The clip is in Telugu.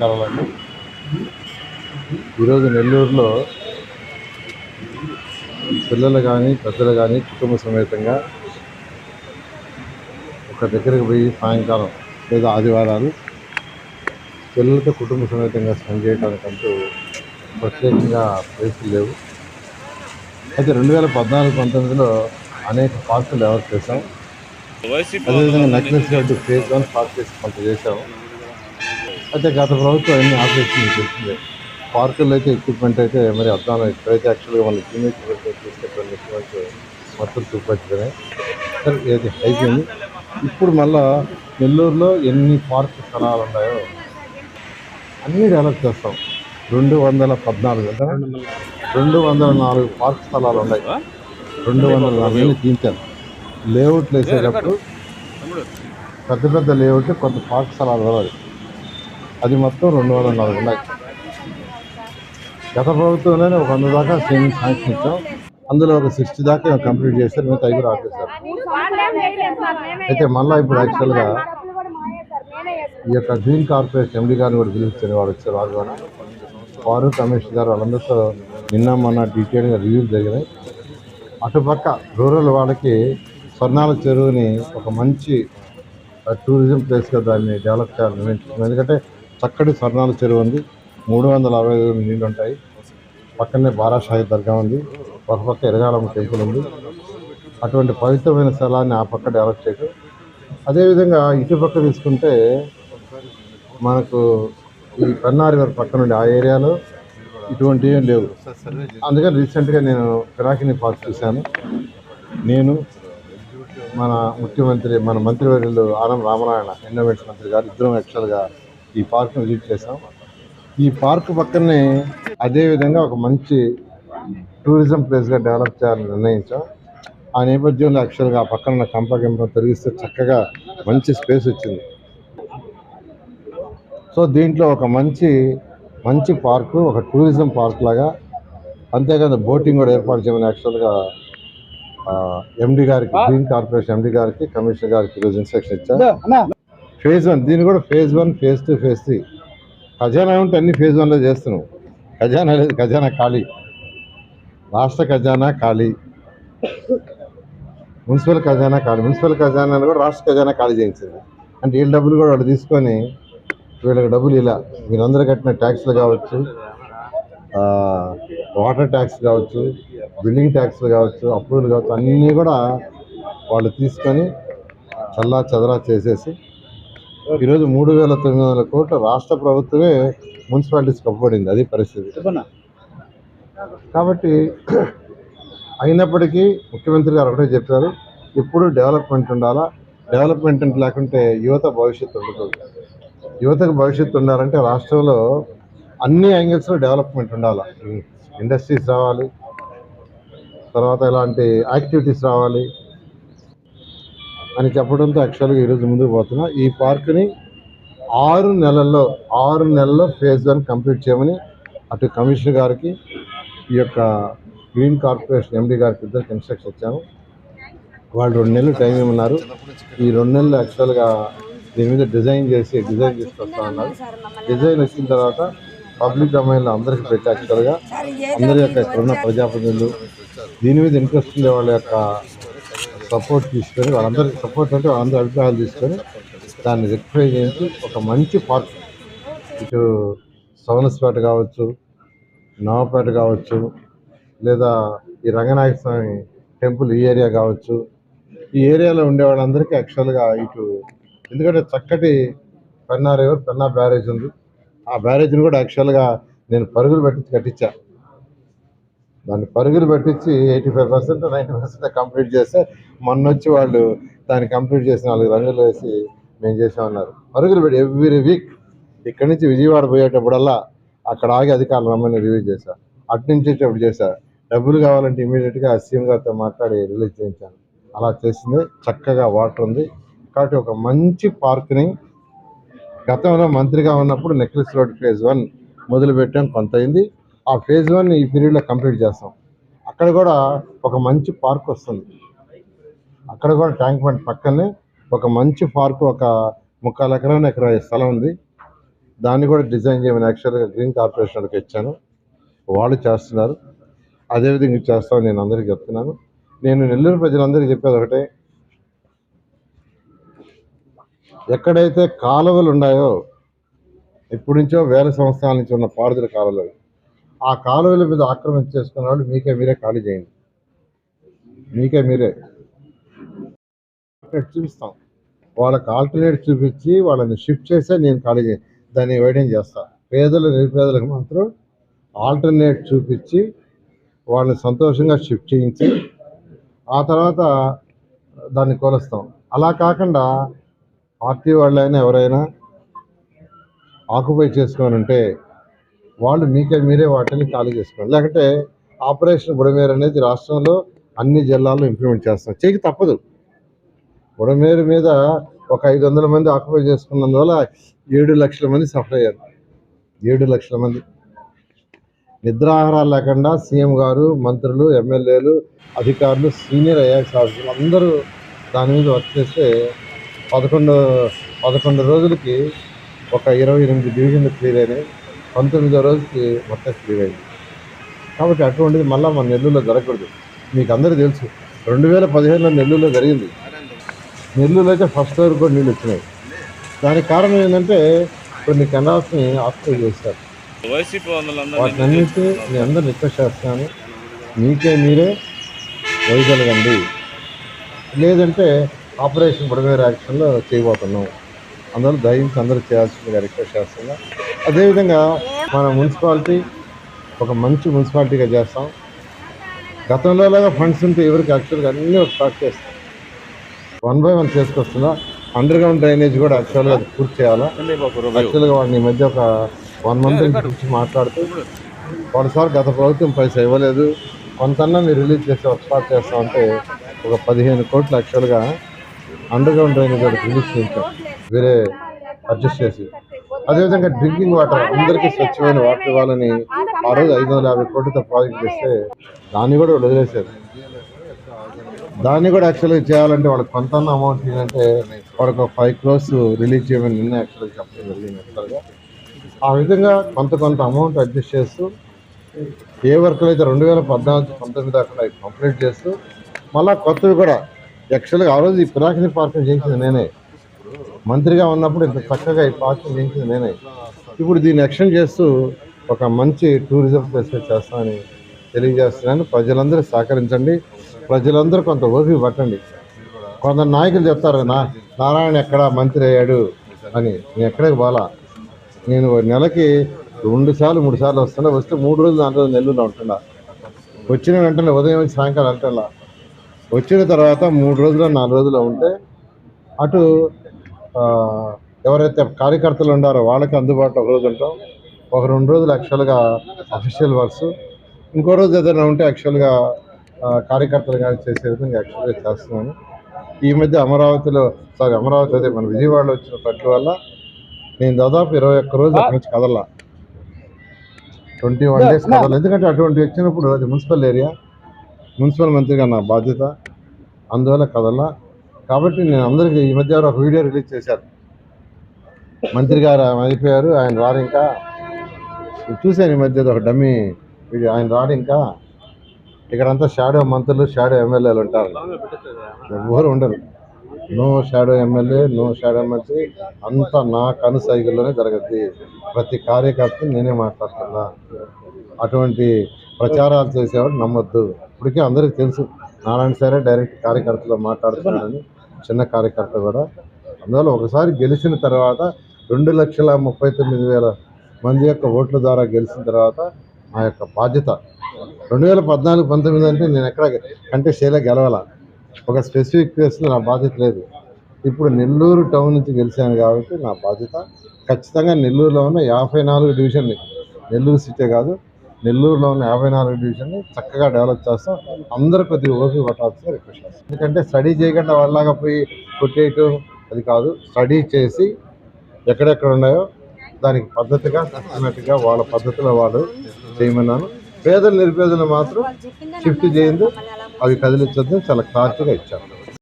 నమస్కారాలండి. ఈరోజు నెల్లూరులో పిల్లలు కానీ పెద్దలు కానీ కుటుంబ సమేతంగా ఒక దగ్గరికి పోయి సాయంకాలం లేదా ఆదివారాలు పిల్లలతో కుటుంబ సమేతంగా స్పెండ్ చేయడానికంటూ ప్రత్యేకంగా ప్లేసులు లేవు. అయితే రెండు వేల పద్నాలుగు పంతొమ్మిదిలో అనేక పార్కులు డెవలప్ చేశాం. అదేవిధంగా necklace road phase one park చేసి కొంత చేశాము అయితే గత ప్రభుత్వం అన్ని ఆపరేషన్ చేసింది? పార్కుల్లో అయితే ఎక్విప్మెంట్ అయితే మరి అర్థం ఇప్పుడైతే యాక్చువల్గా మన టీనేజ్ తీసుకెళ్ళిన ఎక్విప్మెంట్ మొత్తం చూపించుకున్నాయి సరే ఇది అయిపోయింది ఇప్పుడు మళ్ళా నెల్లూరులో ఎన్ని పార్క్ స్థలాలు ఉన్నాయో అన్నీ డెవలప్ చేస్తాం. రెండు వందల పద్నాలుగు రెండు వందల నాలుగు పార్క్ స్థలాలు ఉన్నాయి. రెండు వందల నాలుగు తీయించాను లేఅవుట్లు వేసేటప్పుడు పెద్ద పెద్ద లేఅవుట్లు కొంత పార్క్ స్థలాలు రావాలి. అది మొత్తం రెండు వందల నాలుగు ఉన్నాయి గత ప్రభుత్వంలోనే ఒక వంద దాకా స్విమ్మింగ్ శాంక్షన్ ఇచ్చాం. అందులో ఒక సిక్స్టీ దాకా కంప్లీట్ చేశారు మిగతా అవి కూడా ఆపేశారు. అయితే మళ్ళీ ఇప్పుడు యాక్చువల్గా ఈ యొక్క గ్రీన్ కార్పొరేషన్ ఎండి గారిని కూడా పిలిపించారు వాడు వచ్చారు వాళ్ళు కూడా. వారు కమిషనర్ గారు వాళ్ళందరితో నిన్న మొన్న డీటెయిల్గా రివ్యూలు జరిగినాయి. అటుపక్క రూరల్ వాళ్ళకి స్వర్ణాల చెరువుని ఒక మంచి టూరిజం ప్లేస్గా దాన్ని డెవలప్ చేయాలని ఎందుకంటే చక్కటి స్వర్ణాల చెరువు ఉంది మూడు వందల అరవై ఐదు నీళ్ళు ఉంటాయి పక్కనే బారాషాహి దర్గా ఉంది. ఒక పక్క ఎరగాలమ్మ టెంపుల్ ఉంది. అటువంటి పవిత్రమైన స్థలాన్ని ఆ పక్క డెవలప్ చేయడం అదేవిధంగా ఇటుపక్క తీసుకుంటే మనకు ఈ కన్నారి వారి పక్క నుండి ఆ ఏరియాలో ఇటువంటివి ఏం లేవు. అందుకని రీసెంట్గా నేను పిరాకిని పార్క్ చూశాను. నేను మన ముఖ్యమంత్రి మన మంత్రివర్యులు ఆనం రామనారాయణ ఎన్విరాన్మెంట్స్ మంత్రి గారు ఇద్దరం యాక్చువల్గా ఈ పార్క్ను విజిట్ చేసాం ఈ పార్క్ పక్కనే అదేవిధంగా ఒక మంచి టూరిజం ప్లేస్గా డెవలప్ చేయాలని నిర్ణయించాం. ఆ నేపథ్యంలో యాక్చువల్గా ఆ పక్కన ఉన్న కంప గింప తొలగిస్తే చక్కగా మంచి స్పేస్ వచ్చింది. సో దీంట్లో ఒక మంచి మంచి పార్కు ఒక టూరిజం పార్క్ లాగా అంతేకాదు బోటింగ్ కూడా ఏర్పాటు చేయమని యాక్చువల్గా ఎండి గారికి గ్రీన్ కార్పొరేషన్ ఎండి గారికి కమిషనర్ గారికి ఈరోజు ఇన్స్ట్రక్షన్ ఇచ్చా. ఫేజ్ వన్ దీన్ని కూడా phase one phase two phase three ఖజానా ఉంటే అన్ని ఫేజ్ వన్లో చేస్తున్నాం ఖజానా లేదు ఖజానా ఖాళీ. రాష్ట్ర ఖజానా ఖాళీ. మున్సిపల్ ఖజానా ఖాళీ. మున్సిపల్ ఖజానా కూడా రాష్ట్ర ఖజానా ఖాళీ చేయించింది. అంటే వీళ్ళ డబ్బులు కూడా వాళ్ళు తీసుకొని వీళ్ళకి డబ్బులు ఇలా మీరందరూ కట్టిన ట్యాక్స్లు కావచ్చు వాటర్ ట్యాక్స్ కావచ్చు బిల్డింగ్ ట్యాక్స్లు కావచ్చు అప్రూవల్ కావచ్చు అన్నీ కూడా వాళ్ళు తీసుకొని చల్లా చదరా చేసేసి ఈరోజు మూడు వేల తొమ్మిది వందల కోట్ల రాష్ట్ర ప్రభుత్వమే మున్సిపాలిటీస్ కప్పబడింది. అది పరిస్థితి. కాబట్టి అయినప్పటికీ ముఖ్యమంత్రి గారు ఒకటే చెప్పారు ఇప్పుడు డెవలప్మెంట్ ఉండాలా? డెవలప్మెంట్ లేకుంటే యువత భవిష్యత్తు ఉండదు. యువతకు భవిష్యత్తు ఉండాలంటే రాష్ట్రంలో అన్ని యాంగిల్స్లో డెవలప్మెంట్ ఉండాలి? ఇండస్ట్రీస్ రావాలి తర్వాత ఇలాంటి యాక్టివిటీస్ రావాలి అని చెప్పడంతో యాక్చువల్గా ఈరోజు ముందుకు పోతున్నా. ఈ పార్క్ని ఆరు నెలల్లో ఆరు నెలల్లో ఫేజ్ వన్ కంప్లీట్ చేయమని అటు కమిషనర్ గారికి ఈ యొక్క గ్రీన్ కార్పొరేషన్ ఎండి గారికి ఇద్దరు ఇన్స్ట్రక్షన్ ఇచ్చాను వాళ్ళు రెండు నెలలు టైం ఇవ్వన్నారు ఈ రెండు నెలలు యాక్చువల్గా దీని మీద డిజైన్ చేసి డిజైన్ తీసుకొస్తా ఉన్నారు. డిజైన్ వచ్చిన తర్వాత పబ్లిక్ డొమైన్లో అందరికీ పెట్టి యాక్చువల్గా అందరి యొక్క ఇక్కడ ఉన్న ప్రజాప్రతినిధులు దీని మీద ఇంట్రెస్ట్ ఉండే వాళ్ళ యొక్క సపోర్ట్ తీసుకొని వాళ్ళందరికీ సపోర్ట్ అంటే వాళ్ళందరి అభిప్రాయాలు తీసుకొని దాన్ని రెక్టిఫై చేసి ఒక మంచి పార్క్ ఇటు సోనస్పేట కావచ్చు నవపేట కావచ్చు లేదా ఈ రంగనాయక స్వామి టెంపుల్ ఈ ఏరియా కావచ్చు. ఈ ఏరియాలో ఉండే వాళ్ళందరికీ యాక్చువల్గా ఇటు ఎందుకంటే చక్కటి పెన్నా రివర్ పెన్నా బ్యారేజ్ ఉంది. ఆ బ్యారేజ్ని కూడా యాక్చువల్గా నేను పరుగులు పెట్టి కట్టించా. దాన్ని పరుగులు పెట్టించి eighty five percent ninety percent complete చేస్తే మొన్న వచ్చి వాళ్ళు దాన్ని కంప్లీట్ చేసి నాలుగు రంగులు వేసి మేము చేసామన్నారు. పరుగులు పెట్టి ఎవ్రీ వీక్ ఇక్కడి నుంచి విజయవాడ పోయేటప్పుడల్లా అక్కడ ఆగి అధికారులు రమ్మని రివ్యూ చేశా అటు నుంచి వచ్చేటప్పుడు చేశా డబ్బులు కావాలంటే ఇమీడియట్గా సీఎం గారితో మాట్లాడి రిలీజ్ చేయించాను. అలా చేసింది. చక్కగా వాటర్ ఉంది. కాబట్టి ఒక మంచి పార్క్ని గతంలో మంత్రిగా ఉన్నప్పుడు నెక్లెస్ రోడ్ ఫేజ్ వన్ మొదలుపెట్టాం. కొంత అయింది. ఆ ఫేజ్ వన్ ఈ పీరియడ్లో కంప్లీట్ చేస్తాం. అక్కడ కూడా ఒక మంచి పార్క్ వస్తుంది. అక్కడ కూడా ట్యాంక్ బండ్ పక్కనే ఒక మంచి పార్క్ ఒక ముక్కాలు ఎకరం ఎకరా స్థలం ఉంది. దాన్ని కూడా డిజైన్ చేయమని యాక్చువల్గా గ్రీన్ కార్పొరేషన్ వాళ్ళకి ఇచ్చాను. వాళ్ళు చేస్తున్నారు. అదేవిధంగా చేస్తామని నేను అందరికీ చెప్తున్నాను. నేను నెల్లూరు ప్రజలందరికీ చెప్పేది ఒకటే. ఎక్కడైతే కాలువలు ఉన్నాయో ఇప్పటి నుంచో వేల సంవత్సరాల నుంచి ఉన్న పారుదల కాలువలు ఆ కాలువల మీద ఆక్రమణ చేసుకున్న వాళ్ళు మీకే మీరే ఖాళీ చేయండి. మీకే మీరే. చూపిస్తాం. వాళ్ళకి ఆల్టర్నేట్ చూపించి వాళ్ళని షిఫ్ట్ చేస్తే నేను ఖాళీ చే దాన్ని వైడెన్ చేస్తాను పేదలు నిరుపేదలకు మాత్రం ఆల్టర్నేట్ చూపించి వాళ్ళని సంతోషంగా షిఫ్ట్ చేయించి ఆ తర్వాత దాన్ని కొలుస్తాం అలా కాకుండా పార్టీ వాళ్ళైనా ఎవరైనా ఆక్యుపై చేసుకొని ఉంటే వాళ్ళు మీకే మీరే వాటిని ఖాళీ చేసుకోండి. లేకుంటే ఆపరేషన్ బుడమేరు అనేది రాష్ట్రంలో అన్ని జిల్లాల్లో ఇంప్లిమెంట్ చేస్తాం. చేయక తప్పదు. బుడమేరు మీద ఒక ఐదు వందల మంది ఆక్యుపై చేసుకున్నందువల్ల ఏడు లక్షల మంది సఫర్ అయ్యారు. ఏడు లక్షల మంది. నిద్రాహారాలు లేకుండా సీఎం గారు మంత్రులు ఎమ్మెల్యేలు అధికారులు సీనియర్ ఐఏఎస్ ఆఫీసర్లు అందరూ దాని మీద వర్క్ చేస్తే పదకొండు పదకొండు రోజులకి ఒక ఇరవై ఎనిమిది డివిజన్లు క్లియర్ అయినాయి. పంతొమ్మిదో రోజుకి మొత్తం క్లియర్ అయింది. కాబట్టి అటువంటిది మళ్ళీ మన నెల్లూరులో జరగకూడదు. మీకు అందరికీ తెలుసు రెండు వేల పదిహేనులో నెల్లూరులో జరిగింది. నెల్లూరులో అయితే ఫస్ట్ వరకు కూడా నీళ్ళు వచ్చినాయి. దానికి కారణం ఏంటంటే కొన్ని కెనాల్స్ని ఆక్యుపై చేశారు. వాటిని అన్నింటి నేను అందరు రిక్వెస్ట్ చేస్తున్నాను. మీకే మీరే వేయగలగండి లేదంటే ఆపరేషన్ బుడమేరు యాక్షన్లో చేయబోతున్నాం. అందరూ దయించి అందరూ చేయాల్సిందిగా రిక్వెస్ట్ చేస్తున్నా అదేవిధంగా మన మున్సిపాలిటీ ఒక మంచి మున్సిపాలిటీగా చేస్తాం. గతంలో లాగా ఫండ్స్ ఉంటే ఎవరికి యాక్చువల్గా అన్నీ స్టార్ట్ చేస్తాం. వన్ బై వన్ చేసుకొస్తున్నా అండర్ గ్రౌండ్ డ్రైనేజ్ కూడా యాక్చువల్గా పూర్తి చేయాలా? యాక్చువల్గా వాడిని మధ్య ఒక వన్ మంత్ గురించి మాట్లాడుతూ ఒకసారి గత ప్రభుత్వం పైసా ఇవ్వలేదు కొంతన్నా మీరు రిలీజ్ చేసి స్టార్ట్ చేస్తామంటే ఒక పదిహేను కోట్లు యాక్చువల్గా అండర్ గ్రౌండ్ డ్రైనేజ్ వాడికి రిలీజ్ చేయించాం. వేరే అడ్జస్ట్ చేసి. అదేవిధంగా డ్రింకింగ్ వాటర్ అందరికీ స్వచ్ఛమైన వాటర్ ఇవ్వాలని ఆ రోజు ఐదు వందల యాభై కోట్లతో ప్రాజెక్ట్ చేస్తే దాన్ని కూడా వదిలేశారు. దాన్ని కూడా యాక్చువల్గా చేయాలంటే వాళ్ళకి కొంత అమౌంట్ ఏంటంటే వాళ్ళకి ఒక ఫైవ్ క్రోర్స్ రిలీజ్ చేయమని నిన్న యాక్చువల్గా చెప్పడం జరిగింది. యాక్చువల్గా ఆ విధంగా కొంత కొంత అమౌంట్ అడ్జస్ట్ చేస్తూ ఏ వర్క్లు అయితే రెండు వేల పద్నాలుగు పంతొమ్మిది దాకా కంప్లీట్ చేస్తూ మళ్ళీ కొత్తవి కూడా యాక్చువల్గా ఆ రోజు ఈ పినాకిని పార్కింగ్ చేయించింది నేనే. మంత్రిగా ఉన్నప్పుడు ఇంత చక్కగా ఈ పార్కింగ్ చేయించింది నేనే. ఇప్పుడు దీన్ని ఎక్స్టెండ్ చేస్తూ ఒక మంచి టూరిజం ప్లేస్ చేస్తామని తెలియజేస్తున్నాను. ప్రజలందరూ సహకరించండి. ప్రజలందరూ కొంత ఓపిక పట్టండి. కొందరు నాయకులు చెప్తారు నా నారాయణ ఎక్కడ మంత్రి అయ్యాడు అని. నేను ఎక్కడికి పోలా? నేను నెలకి రెండు సార్లు మూడు సార్లు వస్తున్నా. వస్తే మూడు రోజులు నాలుగు రోజులు నెల్లూరులో ఉంటున్నా. వచ్చిన వెంటనే ఉదయం సాయంకాలం వెళ్తున్నా వచ్చిన తర్వాత మూడు రోజులు నాలుగు రోజులు ఉంటే అటు ఎవరైతే కార్యకర్తలు ఉన్నారో వాళ్ళకి అందుబాటులో ఒక రోజు ఉంటాం. ఒక రెండు రోజులు యాక్చువల్గా అఫీషియల్ వర్క్స్ ఇంకో రోజు ఏదైనా ఉంటే యాక్చువల్గా కార్యకర్తలు కానీ చేసే విధంగా యాక్చువల్గా చేస్తున్నాను. ఈ మధ్య అమరావతిలో సారీ అమరావతి అదే మన విజయవాడలో వచ్చిన పట్ల వల్ల నేను దాదాపు ఇరవై ఒక్క రోజు అక్కడి నుంచి కదలా. ట్వంటీ వన్ డేస్ కదల. ఎందుకంటే అటువంటి వచ్చినప్పుడు అది మున్సిపల్ ఏరియా మున్సిపల్ మంత్రిగా నా బాధ్యత. అందువల్ల కదలా. కాబట్టి నేను అందరికీ ఈ మధ్య ఒక వీడియో రిలీజ్ చేశారు. మంత్రి గారు అయిపోయారు ఆయన రాడు ఇంకా. చూశాను ఈ మధ్య ఒక డమ్మీ వీడియో ఆయన రాడు ఇంకా. ఇక్కడంతా షాడో మంత్రులు షాడో ఎమ్మెల్యేలు ఉంటారు. ఎవ్వరు ఉండరు. No shadow MLA no shadow మంత్రి. అంతా నా కను సైకిల్లోనే జరగద్ది. ప్రతి కార్యకర్త నేనే మాట్లాడుతున్నా. అటువంటి ప్రచారాలు చేసేవాడు నమ్మొద్దు. ఇప్పటికే అందరికీ తెలుసు. నారాయణ సరే డైరెక్ట్ కార్యకర్తలు మాట్లాడుతున్నాను చిన్న కార్యకర్త కూడా. అందువల్ల ఒకసారి గెలిచిన తర్వాత రెండు లక్షల ముప్పై తొమ్మిది వేల మంది యొక్క ఓట్ల ద్వారా గెలిచిన తర్వాత నా యొక్క బాధ్యత. రెండు వేల పద్నాలుగు పంతొమ్మిది అంటే నేను ఎక్కడ కంటెస్ట్ చేయలే గెలవాల? ఒక స్పెసిఫిక్ ప్లేస్లో నా బాధ్యత లేదు. ఇప్పుడు నెల్లూరు టౌన్ నుంచి గెలిచాను కాబట్టి నా బాధ్యత ఖచ్చితంగా నెల్లూరులో ఉన్న యాభై నాలుగు డివిజన్ని నెల్లూరు సిటీ కాదు నెల్లూరులో ఉన్న యాభై నాలుగు డివిజన్ని చక్కగా డెవలప్ చేస్తాం. అందరూ కొద్దిగా ఓపిక పట్టాల్సిన రిక్వెస్ట్ చేస్తాం. ఎందుకంటే స్టడీ చేయకుండా వాళ్ళలాగా పోయి కొట్టేయటం అది కాదు. స్టడీ చేసి ఎక్కడెక్కడ ఉన్నాయో దానికి పద్ధతిగా సిస్టమేటిక్గా వాళ్ళ పద్ధతిలో వాళ్ళు చేయమన్నాను. పేదలు నిరుపేదలు మాత్రం షిఫ్ట్ చేయండి. అవి కదిలించొద్దని చాలా క్లారిటీగా ఇచ్చాను